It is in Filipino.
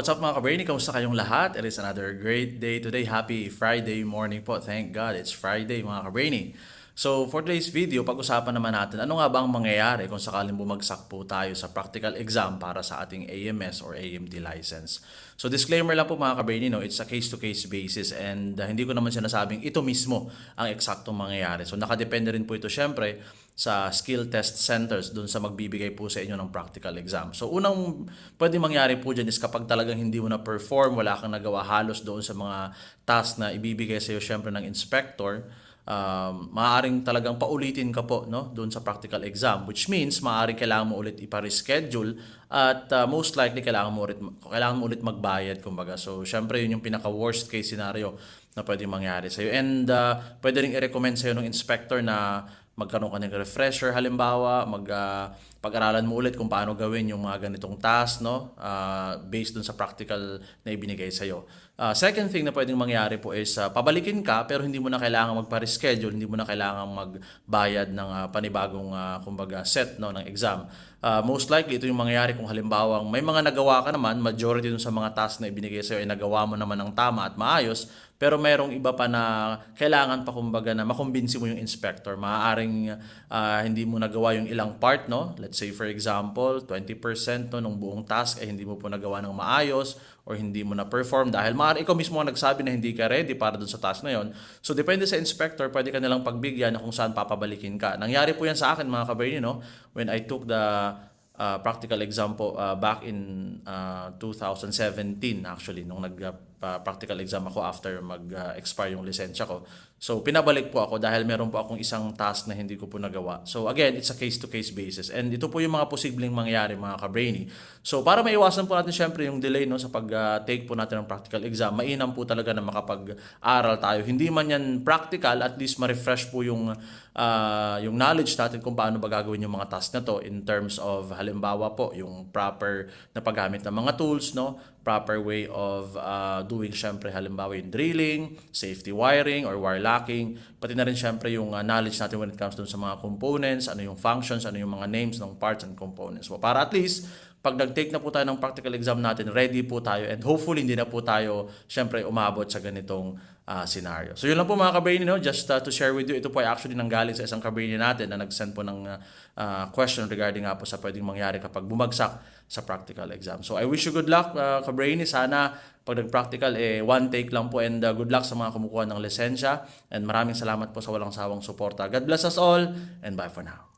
what's up mga kabrainy? Kamusta kayong lahat? It is another great day today. Happy Friday morning po. Thank God it's Friday mga kabrainy. So for today's video, pag-usapan naman natin ano nga ba ang mangyayari kung sakaling bumagsak po tayo sa practical exam para sa ating AMS or AMT license. So disclaimer lang po mga kabrainy, no, it's a case-to-case basis and uh, hindi ko naman sinasabing ito mismo ang eksaktong mangyayari. So nakadepende rin po ito syempre sa skill test centers doon sa magbibigay po sa inyo ng practical exam. So unang pwede mangyari po dyan is kapag talagang hindi mo na perform, wala kang nagawa halos doon sa mga task na ibibigay sa iyo syempre ng inspector, um, maaaring talagang paulitin ka po no doon sa practical exam which means maaaring kailangan mo ulit ipa-reschedule at uh, most likely kailangan mo ulit kailangan mo ulit magbayad kumbaga. So syempre yun yung pinaka worst case scenario na pwedeng mangyari sa iyo and uh, pwede ring i-recommend sa iyo ng inspector na magkaroon ka ng refresher. Halimbawa mag uh, pag-aralan mo ulit kung paano gawin yung mga ganitong task no uh, based dun sa practical na ibinigay sa iyo. Uh, second thing na pwedeng mangyari po is uh, pabalikin ka pero hindi mo na kailangan magpa-reschedule, hindi mo na kailangan magbayad ng uh, panibagong uh, kumbaga set no ng exam. Uh, most likely ito yung mangyayari kung halimbawa may mga nagawa ka naman, majority dun sa mga task na ibinigay sa iyo ay nagawa mo naman ng tama at maayos, pero merong iba pa na kailangan pa kumbaga na makumbinsi mo yung inspector. Maaaring uh, hindi mo nagawa yung ilang part, no? Let's say for example, 20% no, ng buong task ay hindi mo po nagawa ng maayos or hindi mo na perform dahil maaari ikaw mismo ang nagsabi na hindi ka ready para dun sa task na yon. So depende sa inspector, pwede ka nilang pagbigyan kung saan papabalikin ka. Nangyari po yan sa akin mga kabayan, no? When I took the uh, practical exam po uh, back in uh, 2017 actually nung nag uh, practical exam ako after mag-expire yung lisensya ko. So pinabalik po ako dahil meron po akong isang task na hindi ko po nagawa. So again, it's a case-to-case basis. And ito po yung mga posibleng mangyari mga ka-brainy. So para maiwasan po natin syempre yung delay no, sa pag-take po natin ng practical exam, mainam po talaga na makapag-aral tayo. Hindi man yan practical, at least ma-refresh po yung, uh, yung knowledge natin kung paano ba gagawin yung mga task na to in terms of halimbawa po yung proper na paggamit ng mga tools, no? Proper way of uh, doing syempre halimbawa yung drilling, safety wiring or wire locking, pati na rin syempre yung uh, knowledge natin when it comes dun sa mga components, ano yung functions, ano yung mga names ng parts and components. So, para at least pag nag-take na po tayo ng practical exam natin, ready po tayo and hopefully hindi na po tayo syempre umabot sa ganitong uh, scenario. So yun lang po mga kabrainy, no? just uh, to share with you, ito po ay actually nanggaling sa isang kabrainy natin na nag-send po ng uh, question regarding nga po sa pwedeng mangyari kapag bumagsak sa practical exam. So I wish you good luck uh, kabrainy. Sana pag nag-practical, eh, one take lang po and uh, good luck sa mga kumukuha ng lisensya and maraming salamat po sa walang sawang suporta. God bless us all and bye for now.